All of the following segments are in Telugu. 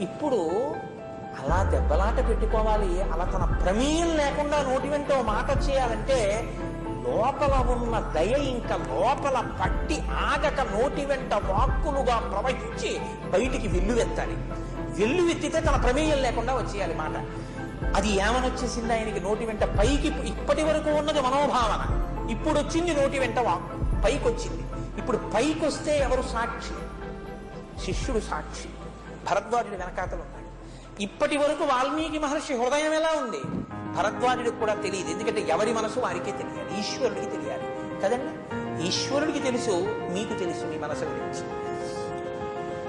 ఇప్పుడు అలా దెబ్బలాట పెట్టుకోవాలి అలా తన ప్రమేయం లేకుండా నోటి వెంట మాట చేయాలంటే లోపల ఉన్న దయ ఇంకా లోపల పట్టి ఆగక నోటి వెంట వాక్కులుగా ప్రవహించి బయటికి వెల్లువెత్తాలి వెల్లువెత్తితే తన ప్రమేయం లేకుండా వచ్చేయాలి మాట. అది ఏమని వచ్చేసింది ఆయనకి? నోటి వెంట పైకి ఇప్పటి వరకు ఉన్నది మనోభావన. ఇప్పుడు వచ్చింది నోటి వెంట వాక్కు. పైకి వచ్చింది ఇప్పుడు పైకి వస్తే ఎవరు సాక్షి? శిష్యుడు సాక్షి. భరద్వాజుడు వెనకాతలు ఉన్నాడు ఇప్పటి వరకు వాల్మీకి మహర్షి హృదయం ఎలా ఉంది? భరద్వాజుడికి కూడా తెలియదు. ఎందుకంటే ఎవరి మనసు వారికే తెలియాలి. ఈశ్వరుడికి తెలియాలి. కదండి? ఈశ్వరుడికి తెలుసు మీకు తెలుసు మీ మనసు గురించి.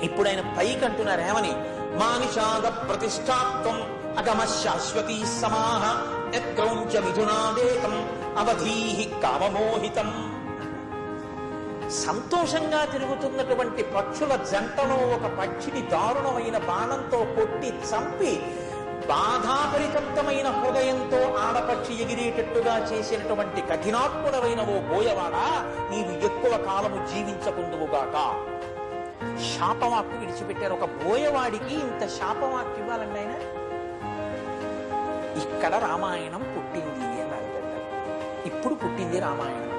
ఇప్పుడు ఆయన పైకి అంటున్నారు ఏమని మానిషాద ప్రతిష్టాత్వం అగమ శాశ్వతీ సమాహ యత్రౌంచ మిథునాదేకం అవధీహి కామమోహితం. సంతోషంగా తిరుగుతున్నటువంటి పక్షుల జంటలో ఒక పక్షిని దారుణమైన బాణంతో కొట్టి చంపి బాధాపరితంతమైన హృదయంతో ఆడపక్షి ఎగిరేటట్టుగా చేసినటువంటి కఠినాత్ముడమైన ఓ బోయవాడ నీవు ఎక్కువ కాలము జీవించకుందువుగాక శాపవాక్కు విడిచిపెట్టారు. ఒక బోయవాడికి ఇంత శాపవాక్కు ఇవ్వాలండి ఆయన. ఇక్కడ రామాయణం పుట్టింది అని అంటారు. ఇప్పుడు పుట్టింది రామాయణం.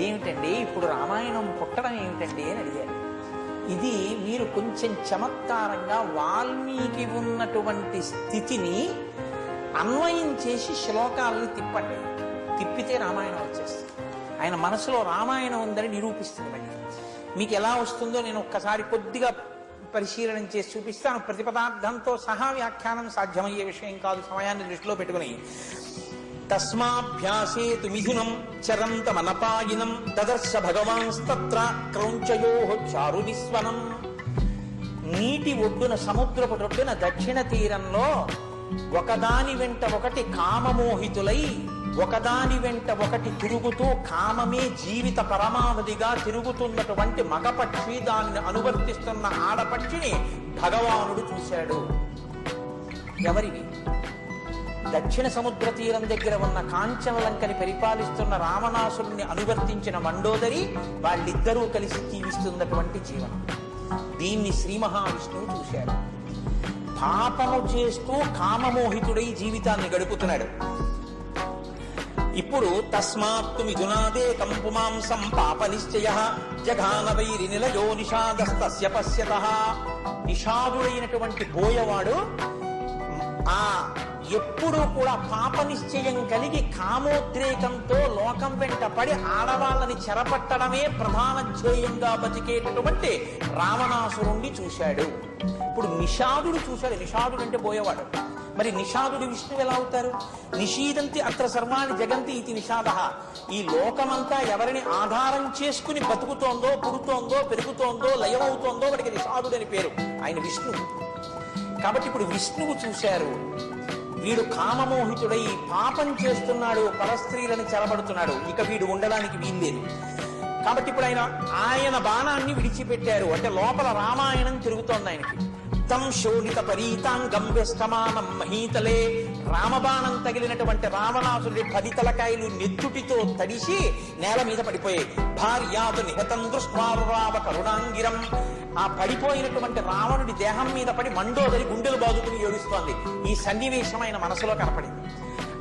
ఏమిటండి ఇప్పుడు రామాయణం పుట్టడం ఏమిటండి అని అడిగారు. ఇది మీరు కొంచెం చమత్కారంగా వాల్మీకి ఉన్నటువంటి స్థితిని అన్వయం చేసి శ్లోకాలను తిప్పండి. తిప్పితే రామాయణం వచ్చేస్తుంది. ఆయన మనసులో రామాయణం ఉందని నిరూపిస్తుంది మళ్ళీ. మీకు ఎలా వస్తుందో నేను ఒక్కసారి కొద్దిగా పరిశీలన చేసి చూపిస్తాను. ప్రతిపదార్థంతో సహా వ్యాఖ్యానం సాధ్యమయ్యే విషయం కాదు. సమయాన్ని దృష్టిలో పెట్టుకుని తస్మాభ్యాసేతు మిథునం చరంతమనపాయినం దదర్శ భగవాన్స్తత్ర క్రౌంచయో చారు నిస్వనం. నీటి ఒడ్డున సముద్రపు ఒడ్డున దక్షిణ తీరంలో ఒకదాని వెంట ఒకటి కామమోహితులై ఒకదాని వెంట ఒకటి తిరుగుతూ కామమే జీవిత పరమావధిగా తిరుగుతున్నటువంటి మగపక్షి దానిని అనువర్తిస్తున్న ఆడపక్షిని భగవానుడు చూశాడు. ఎవరివి? దక్షిణ సముద్ర తీరం దగ్గర ఉన్న కాంచనలంకని పరిపాలిస్తున్న రావణాసురుణ్ణి అనువర్తించిన మండోదరి వాళ్ళిద్దరూ కలిసి జీవిస్తున్నటువంటి జీవనం. దీన్ని శ్రీ మహావిష్ణువు చూశాడు పాపము చేస్తూ కామమోహితుడై జీవితాన్ని గడుపుతున్నాడు. ఇప్పుడు తస్మాత్తు మిథునాదే కంపుమాంసం పాప నిశ్చయ జఘాన వైరి నిలయో నిషాదస్తస్య పశ్యత. నిషాదుడైనటువంటి బోయవాడు ఆ ఎప్పుడూ కూడా పాప నిశ్చయం కలిగి కామోద్రేకంతో లోకం వెంట పడి ఆడవాళ్ళని చెరపట్టడమే ప్రధాన ధ్యేయంగా బతికేటటువంటి రావణాసురుణ్ణి చూశాడు. ఇప్పుడు నిషాదుడు చూశాడు. నిషాదుడు అంటే పోయేవాడు. మరి నిషాదుడు విష్ణువు ఎలా అవుతారు? నిషీదంతి అత్ర సర్వాణి జగంతి ఇది నిషాద. ఈ లోకమంతా ఎవరిని ఆధారం చేసుకుని బతుకుతోందో పుడుతోందో పెరుగుతోందో లయమవుతోందో వాడికి నిషాదుడని పేరు. ఆయన విష్ణువు. కాబట్టి ఇప్పుడు విష్ణువు చూశారు. వీడు కామమోహితుడై పాపం చేస్తున్నాడు పరస్త్రీలను చలబడుతున్నాడు. ఇక వీడు ఉండడానికి వీల్లేదు. కాబట్టి ఇప్పుడు ఆయన ఆయన బాణాన్ని విడిచిపెట్టారు. అంటే లోపల రామాయణం తిరుగుతోంది ఆయనకి. తం శోణిత పరీతాంగం వ్యస్తమానం మహీతలే. రామబాణం తగిలినటువంటి రావణాసుడి పది తలకాయలు నెత్తుటితో తడిసి నేల మీద పడిపోయాయి. భార్యాదు నిహతం దృష్వారురావ కరుణాంగిరం. ఆ పడిపోయినటువంటి రావణుడి దేహం మీద పడి మండోదరి గుండెలు బాదుకుని ఏడుస్తోంది. ఈ సన్నివేశం ఆయన మనసులో కనపడింది.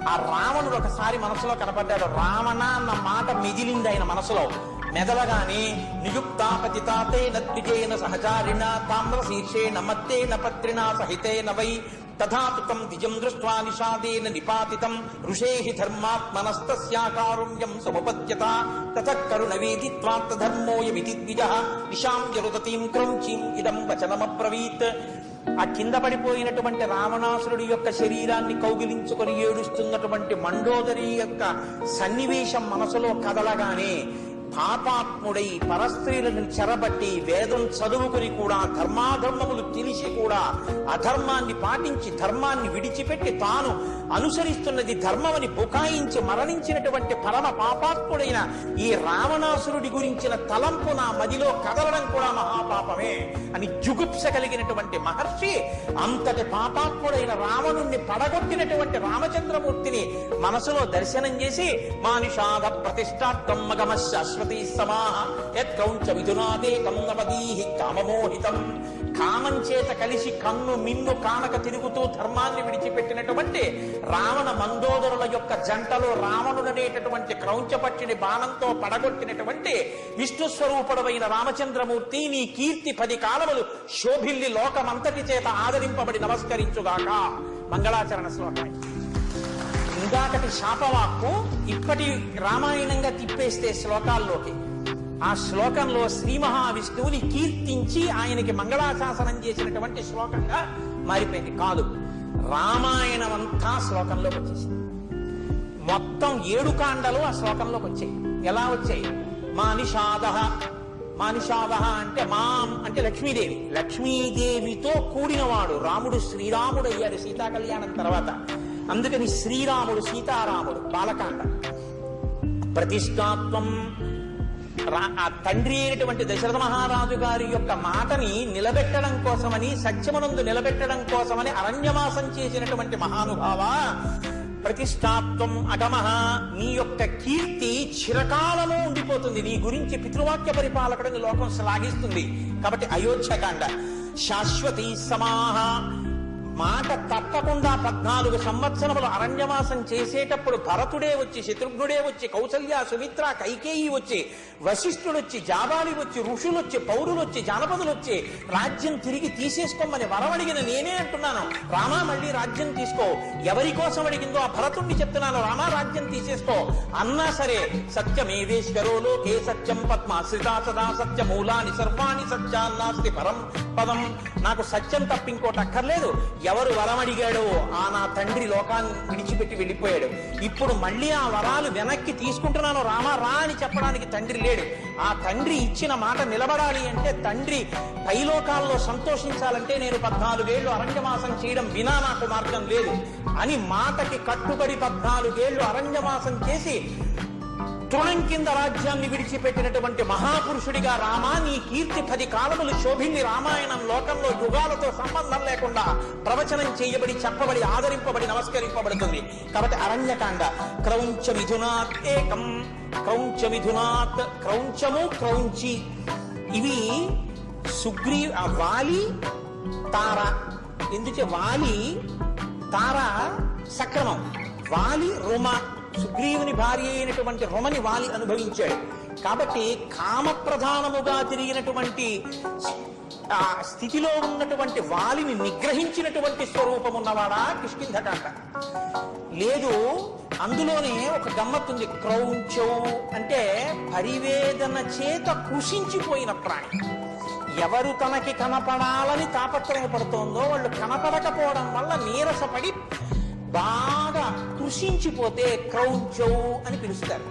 ఆ రావణుడు ఒకసారి మనసులో కనపడ్డాడు. రావణ అన్న మాట మిగిలింది ఆయన మనసులో. మెదలగానే నియుక్తాపతితాతేన నత్విజేన సహచారిణ తామ్ర శీర్షే నమత్తే నపత్రిణ సహితే వై తథాతుకం ద్విజం దృష్ట్వా నిషాదేన నిపాతితం. ఋషేహి ధర్మాత్మనస్తస్యాకారుణ్యం సముపద్యత. తథ కరుణ వేదిత్వార్థధర్మోయమితి ద్విజ. నిషాం జరుదతీం క్రౌంచీం ఇదం వచనమబ్రవీత్. ఆ కింద పడిపోయినటువంటి రావణాసురుడి యొక్క శరీరాన్ని కౌగిలించుకొని ఏడుస్తున్నటువంటి మండోదరి యొక్క సన్నివేశం మనసులో కదలగానే పాపాత్ముడై పరస్త్రీలను చెరబట్టి వేదం చదువుకుని కూడా ధర్మాధర్మములు తెలిసి కూడా అధర్మాన్ని పాటించి ధర్మాన్ని విడిచిపెట్టి తాను అనుసరిస్తున్నది ధర్మమని బుకాయించి మరణించినటువంటి పరమ పాపాత్ముడైన ఈ రావణాసురుడి గురించిన తలంపు నా మదిలో కదలడం కూడా మహాపాపమే అని జుగుప్స కలిగినటువంటి మహర్షి అంతటి పాపాత్ముడైన రావణుణ్ణి పడగొట్టినటువంటి రామచంద్రమూర్తిని మనసులో దర్శనం చేసి మానిషాద ప్రతిష్టాత్వం మగమ సమాహ యత్కౌంచ మిథునాదేకం నవదీహి కామమోహితం. కామం చేత కలిసి కన్ను మిన్ను కానక తిరుగుతూ ధర్మాన్ని విడిచిపెట్టినటువంటి రావణ మందోదరుల యొక్క జంటలో రావణుడనేటటువంటి క్రౌంచపక్షిని బాణంతో పడగొట్టినటువంటి విష్ణు స్వరూపుడమైన రామచంద్రమూర్తి నీ కీర్తి పది కాలములు శోభిల్లి లోకమంతటి చేత ఆదరింపబడి నమస్కరించుగాక. మంగళాచరణ శ్లోకం ఇందాకటి శాపవాక్కు ఇప్పటి రామాయణంగా తిప్పేస్తే శ్లోకాల్లోకి. ఆ శ్లోకంలో శ్రీ మహావిష్ణువుని కీర్తించి ఆయనకి మంగళాశాసనం చేసినటువంటి శ్లోకంగా మారిపోయింది. కాదు రామాయణం అంతా శ్లోకంలోకి వచ్చేసింది. మొత్తం ఏడు కాండలు ఆ శ్లోకంలోకి వచ్చాయి. ఎలా వచ్చాయి? మా నిషాద మా నిషాద అంటే మాం అంటే లక్ష్మీదేవి. లక్ష్మీదేవితో కూడినవాడు. రాముడు శ్రీరాముడు అయ్యాడు సీతా కళ్యాణం తర్వాత. అందుకని శ్రీరాముడు సీతారాముడు బాలకాండ. ప్రతిష్టాత్వం రా- ఆ తండ్రి అయినటువంటి దశరథ మహారాజు గారి యొక్క మాటని నిలబెట్టడం కోసమని సత్యమునందు నిలబెట్టడం కోసమని అరణ్యవాసం చేసినటువంటి మహానుభావ ప్రతిష్టాత్వం అగమహ నీ యొక్క కీర్తి చిరకాలము ఉండిపోతుంది. నీ గురించి పితృవాక్య పరిపాలకుడిని లోకం శ్లాఘిస్తుంది. కాబట్టి అయోధ్యకాండ శాశ్వతీ సమాహ. మాట తప్పకుండా పద్నాలుగు సంవత్సరములు అరణ్యవాసం చేసేటప్పుడు భరతుడే వచ్చి శత్రుఘ్నుడే వచ్చి కౌసల్య సుమిత్ర కైకేయి వచ్చి వశిష్ఠుడొచ్చి జాబాలి వచ్చి ఋషులొచ్చి పౌరులొచ్చి జానపదులొచ్చి రాజ్యం తిరిగి తీసేసుకోమని వరమడిగిన నేనే అంటున్నాను. రామా మళ్ళీ రాజ్యం తీసుకో. ఎవరి కోసం అడిగిందో ఆ భరతుణ్ణి చెప్తున్నాను. రామా రాజ్యం తీసేసుకో. అన్నా సరే సత్యమేవేశ్వరో లోకే సత్యం పద్మాశ్రితా సదా సత్యమూలాని సర్వాణి సత్యాన్నాస్తి పరం పదం. నాకు సత్యం తప్ప ఇంకోటి అక్కర్లేదు. ఎవరు వరం అడిగాడో ఆ నా తండ్రి లోకాన్ని విడిచిపెట్టి వెళ్ళిపోయాడు. ఇప్పుడు మళ్ళీ ఆ వరాలు వెనక్కి తీసుకుంటున్నాను రామా రా అని చెప్పడానికి తండ్రి లేడు. ఆ తండ్రి ఇచ్చిన మాట నిలబడాలి అంటే తండ్రి పైలోకాల్లో సంతోషించాలంటే నేను పద్నాలుగేళ్ళు అరణ్యమాసం చేయడం వినా నాకు మార్గం లేదు అని మాటకి కట్టుబడి పద్నాలుగేళ్ళు అరణ్యవాసం చేసి తృణం కింద రాజ్యాన్ని విడిచిపెట్టినటువంటి మహాపురుషుడిగా రామా నీ కీర్తి పది కాలములు శోభింది రామాయణం లోకంలో యుగాలతో సంబంధం లేకుండా ప్రవచనం చేయబడి చెప్పబడి ఆదరింపబడి నమస్కరింపబడుతుంది. కాబట్టి అరణ్యకాండ క్రౌంచ మిథునాత్ ఏకం క్రౌంచ మిథునాత్ క్రౌంచము క్రౌంచి. ఇవి సుగ్రీ ఆ వాలి తార. ఎందుచే వాలి? తార సక్రమం. వాలి రుమ. సుగ్రీవుని భార్య అయినటువంటి రుమని వాలి అనుభవించాడు. కాబట్టి కామప్రధానముగా తిరిగినటువంటి ఆ స్థితిలో ఉన్నటువంటి వాలిని నిగ్రహించినటువంటి స్వరూపం ఉన్నవాడా కిష్కింధకాండ. లేదు అందులోనే ఒక గమ్మత్తుంది క్రౌంచౌ అంటే పరివేదన చేత కృషించిపోయిన ప్రాణి. ఎవరు తనకి కనపడాలని తాపత్రయపడుతోందో వాళ్ళు కనపడకపోవడం వల్ల నీరసపడి బాగా కృషించిపోతే క్రౌంచౌ అని పిలుస్తారు.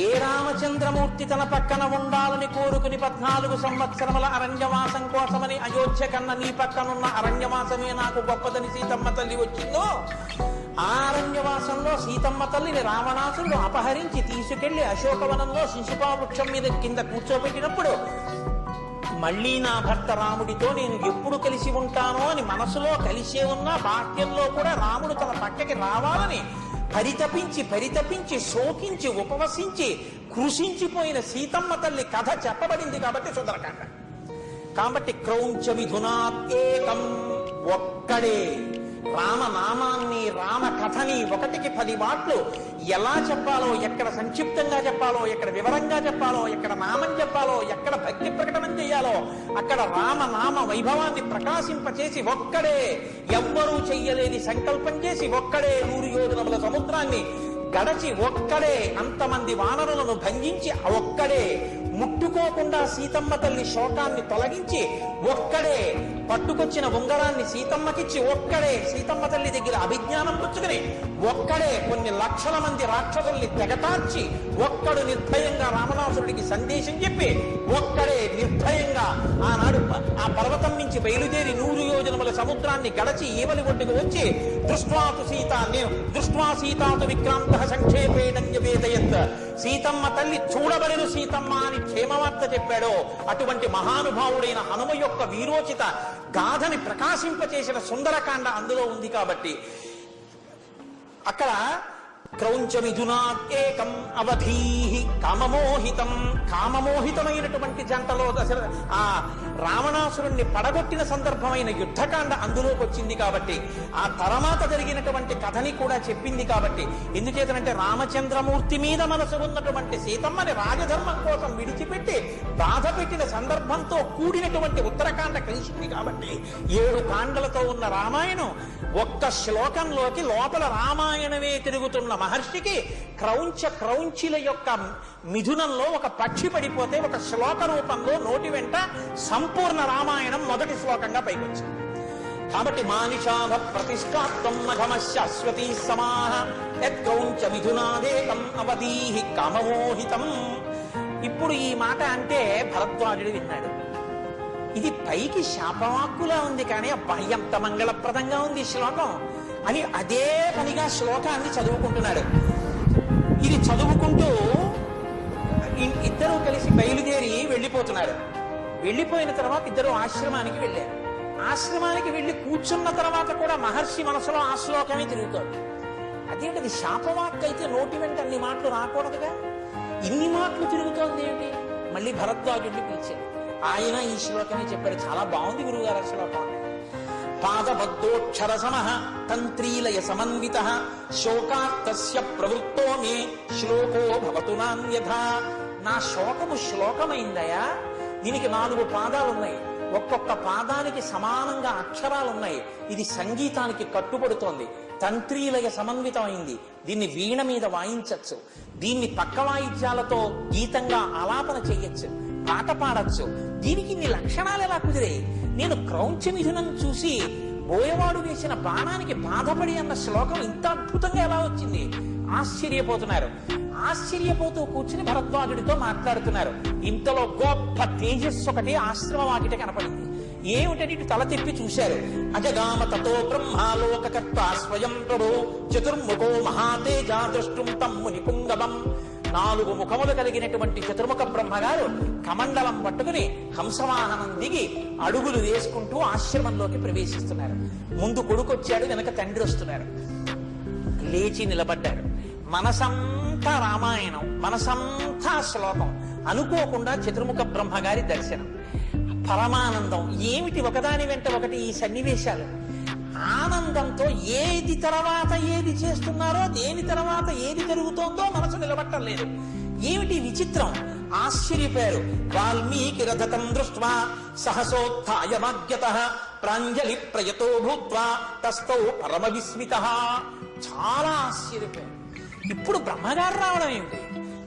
ఏ రామచంద్రమూర్తి తన పక్కన ఉండాలని కోరుకుని పద్నాలుగు సంవత్సరముల అరణ్యవాసం కోసమని అయోధ్య కన్న నీ పక్కనున్న అరణ్యవాసమే నాకు గొప్పదని సీతమ్మ తల్లి వచ్చిందో ఆ అరణ్యవాసంలో సీతమ్మ తల్లిని రావణాసుడు అపహరించి తీసుకెళ్ళి అశోకవనంలో శిశుపా వృక్షం మీద కింద కూర్చోబెట్టినప్పుడు మళ్ళీ నా భర్త రాముడితో నేను ఎప్పుడు కలిసి ఉంటానో అని మనసులో కలిసే ఉన్న బాహ్యంలో కూడా రాముడు తన పక్కకి రావాలని పరితపించి పరితపించి శోకించి ఉపవసించి కృషించిపోయిన సీతమ్మ తల్లి కథ చెప్పబడింది కాబట్టి సుందరకాండ. కాబట్టి క్రౌంచ విధునాత్యేకం ఒక్కడే. రామనామాన్ని రామ కథని ఒకటికి పది వాట్లు ఎలా చెప్పాలో ఎక్కడ సంక్షిప్తంగా చెప్పాలో ఎక్కడ వివరంగా చెప్పాలో ఎక్కడ నామం చెప్పాలో ఎక్కడ భక్తి ప్రకటన చేయాలో అక్కడ రామనామ వైభవాన్ని ప్రకాశింపచేసి ఒక్కడే ఎవ్వరూ చెయ్యలేని సంకల్పం చేసి ఒక్కడే నూరు యోజనముల సముద్రాన్ని గడచి ఒక్కడే అంతమంది వానరులను భంగించి ఒక్కడే ముట్టుకోకుండా సీతమ్మ తల్లి శోకాన్ని తొలగించి ఒక్కడే పట్టుకొచ్చిన ఉంగరాన్ని సీతమ్మకిచ్చి ఒక్కడే సీతమ్మ తల్లి దగ్గర అభిజ్ఞానం పుచ్చుకుని ఒక్కడే కొన్ని లక్షల మంది రాక్షసుల్ని తెగటార్చి ఒక్కడు నిర్భయంగా రామనాసురుడికి సందేశం చెప్పి ఒక్కడే నిర్భయంగా ఆనాడు ఆ పర్వతం నుంచి బయలుదేరి నూరు యోజనముల సముద్రాన్ని గడచి ఈవలి ఒడ్డుకు వచ్చి దృష్ట్వాతు సీత నేను దృష్ట్వా సీతాతు విక్రాంత సంక్షేపేణ్యవేదయత్ సీతమ్మ తల్లి చూడబడిన సీతమ్మ అని క్షేమవార్త చెప్పాడో అటువంటి మహానుభావుడైన హనుమ యొక్క వీరోచిత గాథని ప్రకాశింపచేసిన సుందరకాండ అందులో ఉంది కాబట్టి. అక్కడ క్రౌంచ మిథునాత్యేకం అవధీహి కామమోహితం కామమోహితమైనటువంటి జంటలో దశర ఆ రావణాసురుణ్ణి పడగొట్టిన సందర్భమైన యుద్ధకాండ అందులోకి వచ్చింది కాబట్టి ఆ తర్వాత జరిగినటువంటి కథని కూడా చెప్పింది కాబట్టి ఎందుచేతనంటే రామచంద్రమూర్తి మీద మనసు ఉన్నటువంటి సీతమ్మని రాజధర్మం కోసం విడిచిపెట్టి బాధ పెట్టిన సందర్భంతో కూడినటువంటి ఉత్తరకాండ కలిసింది కాబట్టి ఏడు కాండలతో ఉన్న రామాయణం ఒక్క శ్లోకంలోకి లోపల రామాయణమే తిరుగుతున్న మహర్షికి క్రౌంచ క్రౌంచిల యొక్క మిథునంలో ఒక పక్షి పడిపోతే ఒక శ్లోక రూపంలో నోటి వెంట సంపూర్ణ రామాయణం మొదటి శ్లోకంగా పైకొచ్చింది. కాబట్టి మానిషాభ ప్రతిష్టాత్వం మఘమ శాశ్వతీ సమాహ యత్కౌంచ మిథునాదేకం అవధీహి కామమోహితం. ఇప్పుడు ఈ మాట అంటే భరద్వాజుడు విన్నాడు. ఇది పైకి శాపవాక్కులా ఉంది కానీ అబ్బా ఎంత మంగళప్రదంగా ఉంది శ్లోకం. అని అదే పనిగా శ్లోకాన్ని చదువుకుంటున్నాడు. ఇది చదువుకుంటూ ఇద్దరూ కలిసి బయలుదేరి వెళ్ళిపోతున్నారు. వెళ్ళిపోయిన తర్వాత ఇద్దరు ఆశ్రమానికి వెళ్ళారు. ఆశ్రమానికి వెళ్ళి కూర్చున్న తర్వాత కూడా మహర్షి మనసులో ఆ శ్లోకమే తిరుగుతాడు అదేంటది? శాపవాక్ అయితే నోటి వెంట అన్ని మాటలు రాకూడదుగా? ఇన్ని మాటలు తిరుగుతోంది ఏమిటి మళ్ళీ భరద్వాజుడిని పిలిచాడు ఆయన ఈ శ్లోకమే చెప్పాడు చాలా బాగుంది గురుగారు ఆ శ్లోకం. పాదబద్ధోక్షర సమ తంత్రీలయ సమన్విత శోకార్తస్య ప్రవృత్తో మే శ్లోకో భవతు నాన్యథ నా శోకము శ్లోకమైందయా? దీనికి నాలుగు పాదాలున్నాయి. ఒక్కొక్క పాదానికి సమానంగా అక్షరాలున్నాయి. ఇది సంగీతానికి కట్టుబడుతోంది. తంత్రీలయ సమన్వితమైంది. దీన్ని వీణ మీద వాయించచ్చు. దీన్ని పక్క వాయిద్యాలతో గీతంగా ఆలాపన చేయొచ్చు. పాట పాడచ్చు. దీనికి నీ లక్షణాలు ఎలా కుదిరాయి నేను క్రౌంచ మిథునం చూసి బోయవాడు వేసిన బాణానికి బాధపడి అన్న శ్లోకం ఇంత అద్భుతంగా ఎలా వచ్చింది? ఆశ్చర్యపోతున్నారు. ఆశ్చర్యపోతూ కూర్చుని భరద్వాజుడితో మాట్లాడుతున్నారు. ఇంతలో గొప్ప తేజస్సు ఒకటి ఆశ్రమ వాకిట కనపడింది. ఏమిటని ఇటు తల తిప్పి చూశారు. అజగామ తతో బ్రహ్మాలోకర్త స్వయం ప్రభు. చతుర్ముఖో మహాతేజ దృష్టుం తమ్ముని పుంగమం నాలుగు ముఖములు కలిగినటువంటి చతుర్ముఖ బ్రహ్మగారు కమండలం పట్టుకుని హంసవాహనం దిగి అడుగులు వేసుకుంటూ ఆశ్రమంలోకి ప్రవేశిస్తున్నారు. ముందు కొడుకొచ్చాడు వెనక తండ్రి వస్తున్నారు. లేచి నిలబడ్డారు. మనసంతా రామాయణం మనసంతా శ్లోకం. అనుకోకుండా చతుర్ముఖ బ్రహ్మగారి దర్శనం. పరమానందం ఏమిటి ఒకదాని వెంట ఒకటి ఈ సన్నివేశాలు? ఆనందంతో ఏది తర్వాత ఏది చేస్తున్నారో దేని తర్వాత ఏది జరుగుతోందో మనసు నిలబట్టం లేదు. ఏమిటి విచిత్రం? ఆశ్చర్యపోయారు వాల్మీకి రథకం దృష్ట్వా సహసోత్థాయమాగ్యత ప్రాంజలి ప్రయతో భూత్వా తస్థౌ పరమ విస్మిత చాలా ఆశ్చర్యపోయారు ఇప్పుడు బ్రహ్మగారు రావడం ఏమిటి?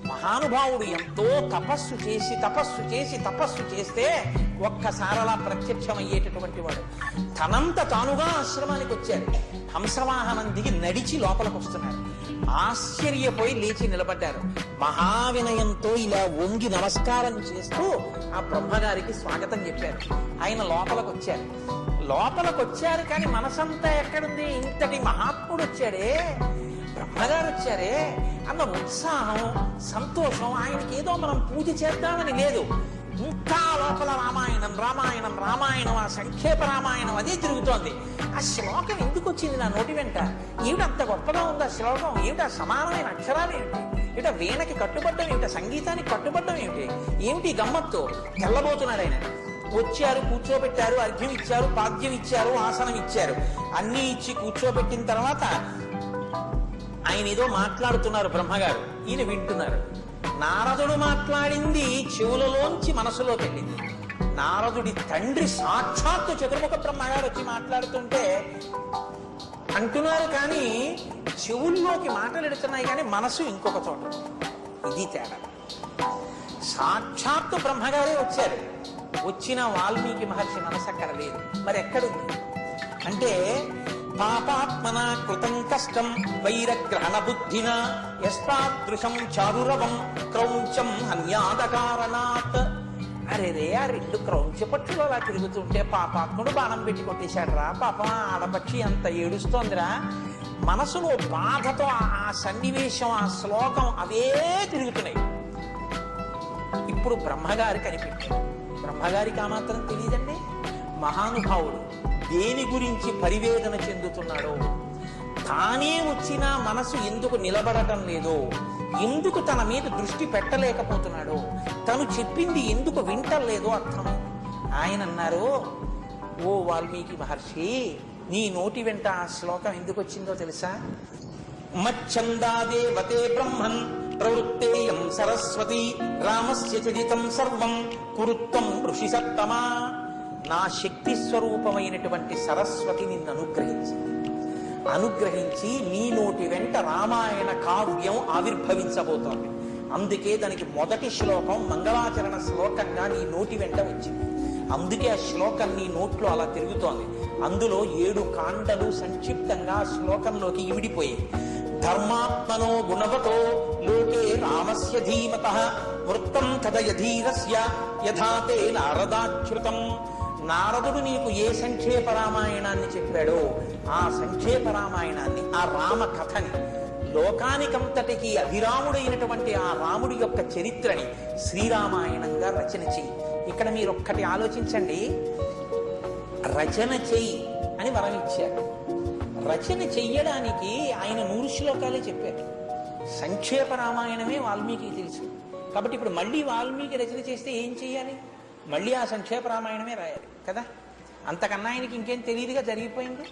మహానుభావుడు ఎంతో తపస్సు చేసి తపస్సు చేసి తపస్సు చేస్తే ఒక్కసారలా ప్రత్యక్షమయ్యేటటువంటి వాడు. తనంత తానుగా ఆశ్రమానికి వచ్చారు హంసవాహనం దిగి నడిచి లోపలికి వస్తున్నారు ఆశ్చర్యపోయి లేచి నిలబడ్డారు. మహావినయంతో ఇలా వంగి నమస్కారం చేస్తూ ఆ బ్రహ్మగారికి స్వాగతం చెప్పారు. ఆయన లోపలికి వచ్చారు లోపలికి వచ్చారు కానీ మనసంతా ఎక్కడుంది? ఇంతటి మహాత్ముడు వచ్చాడే బ్రహ్మగారు వచ్చారే అన్న ఉత్సాహం సంతోషం ఆయనకి ఏదో మనం పూజ చేద్దామని లేదు. ఇంకా లోపల రామాయణం రామాయణం రామాయణం ఆ సంక్షేప రామాయణం అదే తిరుగుతోంది ఆ శ్లోకం ఎందుకు వచ్చింది నా నోటి వెంట? ఏమిటి అంత గొప్పగా ఉంది ఆ శ్లోకం? ఏమిటి సమానమైన అక్షరాలు ఏమిటి? ఇట వీణకి కట్టుబడ్డం ఏమిటి? సంగీతానికి కట్టుబడ్డం ఏమిటి? ఏమిటి గమ్మత్తు? తెల్లబోతున్నాడు ఆయన. వచ్చారు కూర్చోబెట్టారు అర్ఘ్యం ఇచ్చారు పాద్యం ఇచ్చారు ఆసనం ఇచ్చారు అన్నీ ఇచ్చి కూర్చోబెట్టిన తర్వాత ఆయన ఏదో మాట్లాడుతున్నారు బ్రహ్మగారు. ఈయన వింటున్నారు. నారదుడు మాట్లాడింది చెవులలోంచి మనసులోకి వెళ్ళింది నారదుడి తండ్రి సాక్షాత్తు చతుర్ముఖ బ్రహ్మగారు వచ్చి మాట్లాడుతుంటే అంటున్నారు కానీ చెవుల్లోకి మాటలు ఎడుతున్నాయి కానీ మనసు ఇంకొక చోట. ఇది తేడా. సాక్షాత్తు బ్రహ్మగారే వచ్చారు. వచ్చిన వాల్మీకి మహర్షి మనసు అక్కడ లేదు. మరి ఎక్కడుంది? అంటే పాపాత్మన కృతం కష్టం వైరగ్రహణ బుద్ధిన ఎస్తాదృశం చారురవం క్రౌంచం హన్యాదకారణాత్. అరే రే ఆ రెండు క్రౌంచ పక్షులు అలా తిరుగుతుంటే పాపాత్ముడు బాణం పెట్టి కొట్టేశాడు రా. పాపం ఆడపక్షి అంత ఏడుస్తోందిరా. మనసులో బాధతో ఆ- ఆ సన్నివేశం ఆ శ్లోకం అవే తిరుగుతున్నాయి. ఇప్పుడు బ్రహ్మగారి కనిపించాడు బ్రహ్మగారికి ఆ మాత్రం తెలియదండి. మహానుభావుడు దేని గురించి పరివేదన చెందుతున్నాడో? తానే వచ్చిన మనసు ఎందుకు నిలబడటం లేదో ఎందుకు తన మీద దృష్టి పెట్టలేకపోతున్నాడో తను చెప్పింది ఎందుకు వింటలేదో అర్థం. ఆయన అన్నారు ఓ వాల్మీకి మహర్షి నీ నోటి వెంట ఆ శ్లోకం ఎందుకు వచ్చిందో తెలుసా? మచ్చందాదేవతే బ్రహ్మన్ ప్రవృత్తేయం సరస్వతి రామస్య చరితం సర్వం కురుత్వం ఋషి సప్తమా. నా శక్తి స్వరూపమైనటువంటి సరస్వతి నిన్ను అనుగ్రహించింది అనుగ్రహించి నీ నోటి వెంట రామాయణ కావ్యం ఆవిర్భవించబోతోంది. అందుకే దానికి మొదటి శ్లోకం మంగళాచరణ శ్లోకంగా నీ నోటి వెంట వచ్చింది. అందుకే ఆ శ్లోకం నీ నోట్లో అలా తిరుగుతోంది. అందులో ఏడు కాండలు సంక్షిప్తంగా శ్లోకంలోకి ఇమిడిపోయాయి. ధర్మాత్మనో గుణవతో లోకే రామస్య ధీమత వృత్తం కథయధీరస్య యథాతే నారదాచ్యుతం. నారదుడు నీకు ఏ సంక్షేప రామాయణాన్ని చెప్పాడో ఆ సంక్షేప రామాయణాన్ని ఆ రామ కథని లోకానికంతటికి అభిరాముడైనటువంటి ఆ రాముడి యొక్క చరిత్రని శ్రీరామాయణంగా రచన చెయ్యి. ఇక్కడ మీరు ఒక్కటి ఆలోచించండి. రచన చెయ్యి అని వరం ఇచ్చారు రచన చెయ్యడానికి ఆయన నూరు శ్లోకాలే చెప్పారు సంక్షేప రామాయణమే వాల్మీకి తెలుసు. కాబట్టి ఇప్పుడు మళ్ళీ వాల్మీకి రచన చేస్తే ఏం చేయాలి మళ్ళీ ఆ సంక్షేప రామాయణమే రాయాలి కదా? అంతకన్నా ఆయనకి ఇంకేం తెలియదుగా జరిగిపోయింది?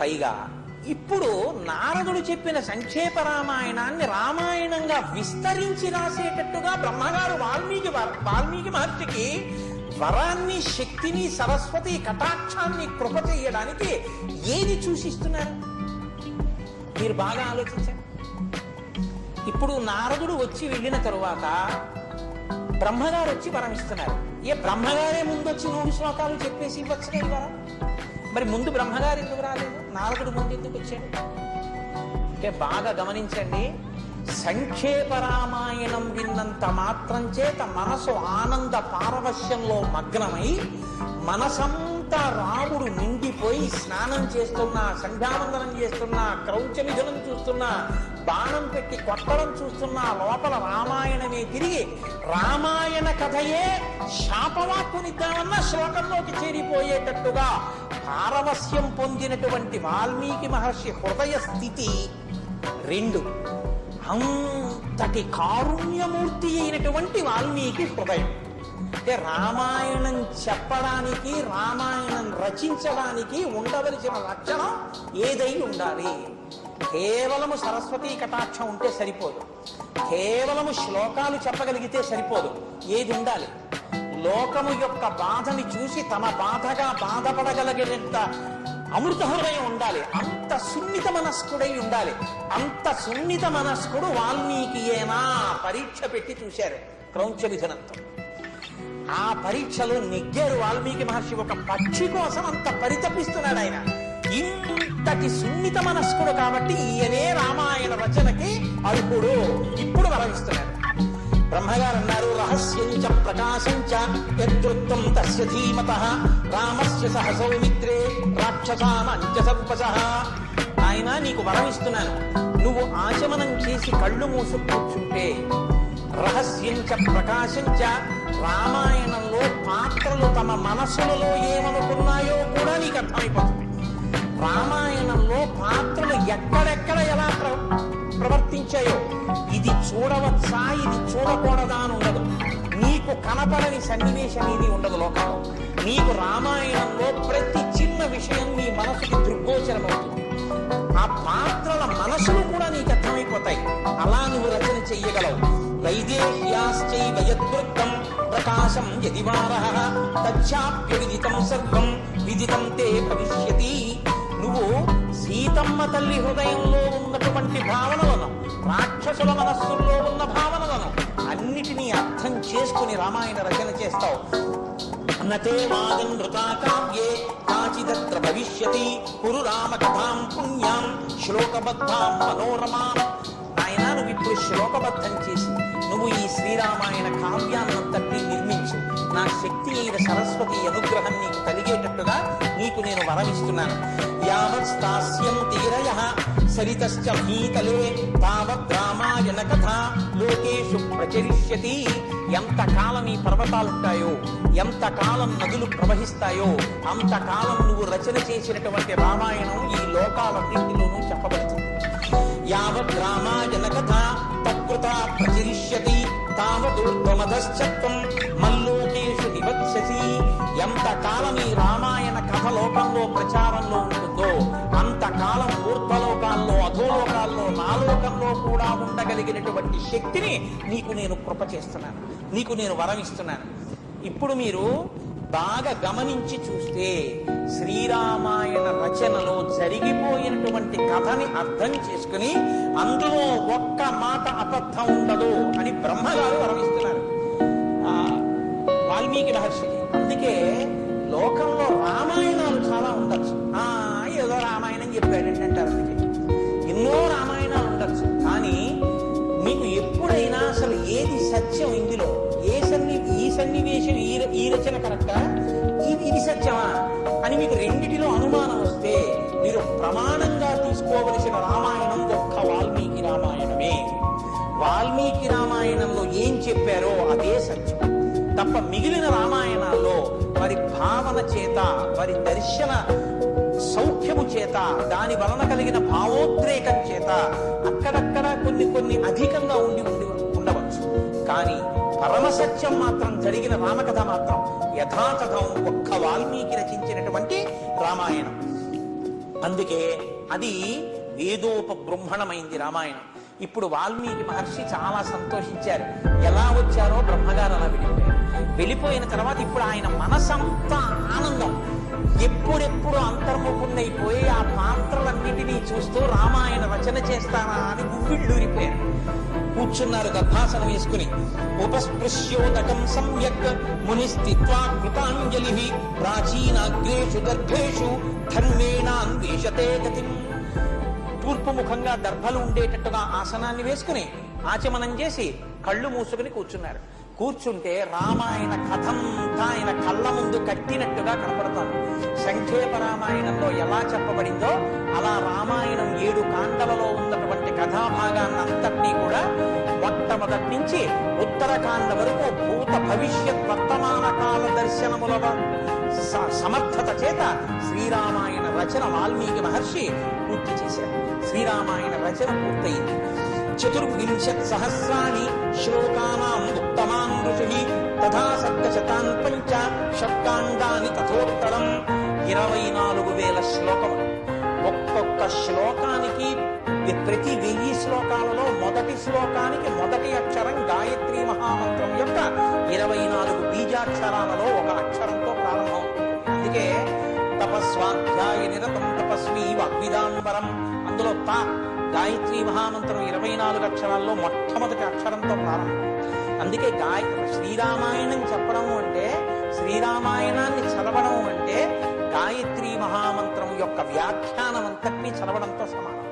పైగా ఇప్పుడు నారదుడు చెప్పిన సంక్షేప రామాయణాన్ని రామాయణంగా విస్తరించి రాసేటట్టుగా బ్రహ్మగారు వాల్మీకి వాల్మీకి మహర్షికి వరాన్ని శక్తిని సరస్వతి కటాక్షాన్ని కృప చేయడానికి ఏది చూసిస్తున్నారు? మీరు బాగా ఆలోచించండి. ఇప్పుడు నారదుడు వచ్చి వెళ్ళిన తరువాత బ్రహ్మగారు వచ్చి వరమిస్తున్నారు ఏ బ్రహ్మగారే ముందు వచ్చి నూరు శ్లోకాలు చెప్పేసి ఇవ్వచ్చు కదా? మరి ముందు బ్రహ్మగారు ఎందుకు రాలేదు? నారదుడు ముందు ఎందుకు వచ్చాడు? అంటే బాగా గమనించండి సంక్షేప రామాయణం విన్నంత మాత్రం చేత మనసు ఆనంద పారవశ్యంలో మగ్నమై మనసం అంతా రాముడు నిండిపోయి స్నానం చేస్తున్నా సంధ్యావందనం చేస్తున్నా క్రౌచ విధులను చూస్తున్నా బాణం పెట్టి కొట్టడం చూస్తున్నా లోపల రామాయణమే తిరిగి రామాయణ కథయే శాపవాక్కునిద్దామన్న శ్లోకంలోకి చేరిపోయేటట్టుగా పారవస్యం పొందినటువంటి వాల్మీకి మహర్షి హృదయ స్థితి రెండు. అంతటి కారుణ్యమూర్తి అయినటువంటి వాల్మీకి హృదయం. అంటే రామాయణం చెప్పడానికి రామాయణం రచించడానికి ఉండవలసిన లక్షణం ఏదై ఉండాలి. కేవలము సరస్వతీ కటాక్షం ఉంటే సరిపోదు. కేవలము శ్లోకాలు చెప్పగలిగితే సరిపోదు. ఏది ఉండాలి? లోకము యొక్క బాధని చూసి తమ బాధగా బాధపడగలిగినంత అమృత హృదయం ఉండాలి. అంత సున్నిత మనస్కుడై ఉండాలి. అంత సున్నిత మనస్కుడు వాల్మీకియేనా పరీక్ష పెట్టి చూశారు. క్రౌంచ విధనంతో. ఆ పరీక్షలో నెగ్గారు వాల్మీకి మహర్షి. ఒక పక్షి కోసం అంత పరితపిస్తున్నాడు ఆయన. ఇంతటి సున్నిత మనస్కుడు కాబట్టి ఈయనే రామాయణ రచనకి అరుకుడు ఇప్పుడు వరవిస్తున్నాడు బ్రహ్మగారు అన్నారు రహస్యం చ ప్రకాశం యదృత్తం తస్య ధీమత రామస్య సహసౌమిత్రే రాక్షసానంచ సర్వశ ఆయన నీకు వరమిస్తున్నాను. నువ్వు ఆచమనం చేసి కళ్ళు మూసు కూర్చుంటే రహస్యంచ ప్రకాశంచ రామాయణంలో పాత్రలు తమ మనసులలో ఏమనుకున్నాయో కూడా నీకు అర్థమైపోతుంది. రామాయణంలో పాత్రలు ఎక్కడెక్కడ ఎలా ప్రవర్తించాయో ఇది చూడవచ్చా ఇది చూడకూడదా అని ఉండదు. నీకు కనపడని సన్నివేశం ఇది ఉండదు లోకం. నీకు రామాయణంలో ప్రతి చిన్న విషయం నీ మనసుకి దృగ్గోచరమవుతుంది. ఆ పాత్రల మనసులు కూడా నీకు అర్థమైపోతాయి. అలా నువ్వు రచన చెయ్యగలవు. వైదేహ్యాశ్చై యద్వృత్తం ప్రకాశం యదివారః తచ్చాప్య విదితం సర్వం విదితం తే భవిష్యతి. నువ్వు సీతమ్మ తల్లి హృదయంలో ఉన్నటువంటి భావనలను రాక్షసుల మనస్సుల్లో ఉన్న భావనలను అన్నిటినీ అర్థం చేసుకుని రామాయణ రచన చేస్తావు. నతే వాదం నృతా కావ్యే కాచిదత్ర భవిష్యతి. కురు రామ కథాం పుణ్యాం శ్లోకబద్ధాం మనోరమాం. నాయన నువ్వు ఇప్పుడు శ్లోకబద్ధం చేసింది నువ్వు ఈ శ్రీరామాయణ కావ్యాన్నంతటి నిర్మించు. నా శక్తి అయిన సరస్వతి అనుగ్రహం నీకు కలిగేటట్టుగా నీకు నేను వరమిస్తున్నాను. యావత్ స్థాస్యం తీరయ సరితశ్చ భీతలే తావత్ రామాయణ కథ లోకేషు ప్రచరిష్యతి. ఎంత కాలం ఈ పర్వతాలుంటాయో ఎంత కాలం నదులు ప్రవహిస్తాయో అంత కాలం నువ్వు రచన చేసినటువంటి రామాయణం ఈ లోకాలన్నింటిలోనూ చెప్పబడుతుంది. యావత్ రామాయణ కథ తావదంతకృత ప్రచరిష్యతి తావదుర్గమధశ్చత్వం మల్లోకేషు నివత్ససి ఎంతకాలం ఈ రామాయణ కథ లోకంలో ప్రచారంలో ఉంటుందో అంతకాలం ఊర్ధ్వలోకాల్లో అధోలోకాల్లో నాలోకంలో కూడా ఉండగలిగినటువంటి శక్తిని నీకు నేను కృప చేస్తున్నాను. నీకు నేను వరం ఇస్తున్నాను. ఇప్పుడు మీరు బాగా గమనించి చూస్తే శ్రీరామాయణ రచనలో జరిగిపోయినటువంటి కథని అర్థం చేసుకుని అందులో ఒక్క మాట అబద్ధం ఉండదు అని బ్రహ్మగారు వరమిస్తున్నారు. వాల్మీకి మహర్షికి అందుకే లోకంలో రామాయణాలు చాలా ఉండొచ్చు. ఆ ఏదో రామాయణం చెప్పాడండి అంటారు అందుకే. ఎన్నో రామాయణాలు ఉండొచ్చు. కానీ మీకు ఎప్పుడైనా అసలు ఏది సత్యం ఇందులో? సన్నివేశం ఈ ఈ రచన కరెక్టా ఇది ఇది సత్యమా అని మీకు రెండిటిలో అనుమానం వస్తే మీరు ప్రమాణంగా తీసుకోవలసిన రామాయణం ఒక్క వాల్మీకి రామాయణమే. వాల్మీకి రామాయణంలో ఏం చెప్పారో అదే సత్యం. తప్ప మిగిలిన రామాయణాల్లో వారి భావన చేత వారి దర్శన సౌఖ్యము చేత దాని వలన కలిగిన భావోద్రేకం చేత అక్కడక్కడ కొన్ని కొన్ని అధికంగా ఉండి ఉండి ఉండవచ్చు. కానీ పరమసత్యం మాత్రం జరిగిన రామకథ మాత్రం యథాతథం ఒక్క వాల్మీకి రచించినటువంటి రామాయణం. అందుకే అది వేదోపబృంహణమైంది రామాయణం. ఇప్పుడు వాల్మీకి మహర్షి చాలా సంతోషించారు. ఎలా వచ్చారో బ్రహ్మగారు అలా వెళ్ళిపోయారు వెళ్ళిపోయిన తర్వాత ఇప్పుడు ఆయన మనసంతా ఆనందం. ఎప్పుడెప్పుడు అంతర్ముఖున్నైపోయి ఆ పాత్రలన్నిటినీ చూస్తూ రామాయణ రచన చేస్తానా అని గువ్విళ్ళూరిపోయారు. కూర్చున్నారు గర్భాసనం వేసుకుని. ఉపస్పృశ్యోదకం సమ్యక్ మునిస్థిత్వా కృతాంజలి ప్రాచీనాగ్రేషు గర్భేషు ధర్మేణాన్వేషతే గతిం. తూర్పు ముఖంగా దర్భలు ఉండేటట్టుగా ఆసనాన్ని వేసుకుని ఆచమనం చేసి కళ్ళు మూసుకుని కూర్చున్నారు. కూర్చుంటే రామాయణ కథంతా ఆయన కళ్ళ ముందు కట్టినట్టుగా కనపడతాం సంక్షేప రామాయణంలో ఎలా చెప్పబడిందో అలా రామాయణం ఏడు కాండలలో ఉన్న కథాభాగాన్నంతటినీ కూడా మొట్టమొదటి నుంచి ఉత్తరకాండ వరకు భూత భవిష్యత్ వర్తమాన కాల దర్శనముల సమర్థత చేత శ్రీరామాయణ రచన వాల్మీకి మహర్షి పూర్తి చేశారు. శ్రీరామాయణ రచన పూర్తయింది. చతుర్వింశత్ సహస్రాన్ని శ్లోకానాం ఉత్తమాన్ ఋషి తథా సప్తశతాన్ పంచ షట్కాండాన్ని తథోత్తరం. ఇరవై నాలుగు వేల శ్లోకములు. ఒక్కొక్క శ్లోకానికి ప్రతి వెయ్యి శ్లోకాలలో మొదటి శ్లోకానికి మొదటి అక్షరం గాయత్రి మహామంత్రం యొక్క ఇరవై నాలుగు బీజాక్షరాలలో ఒక అక్షరంతో ప్రారంభమవుతుంది అందుకే తపస్వాధ్యాయ నిరతం తపస్వి వాగ్విదాంబరం అందులో తా గాయత్రి మహామంత్రం ఇరవై నాలుగు అక్షరాల్లో మొట్టమొదటి అక్షరంతో ప్రారంభం. అందుకే గాయ శ్రీరామాయణం చెప్పడం అంటే శ్రీరామాయణాన్ని చదవడం అంటే గాయత్రీ మహామంత్రం యొక్క వ్యాఖ్యానం అంతటినీ చదవడంతో సమానం.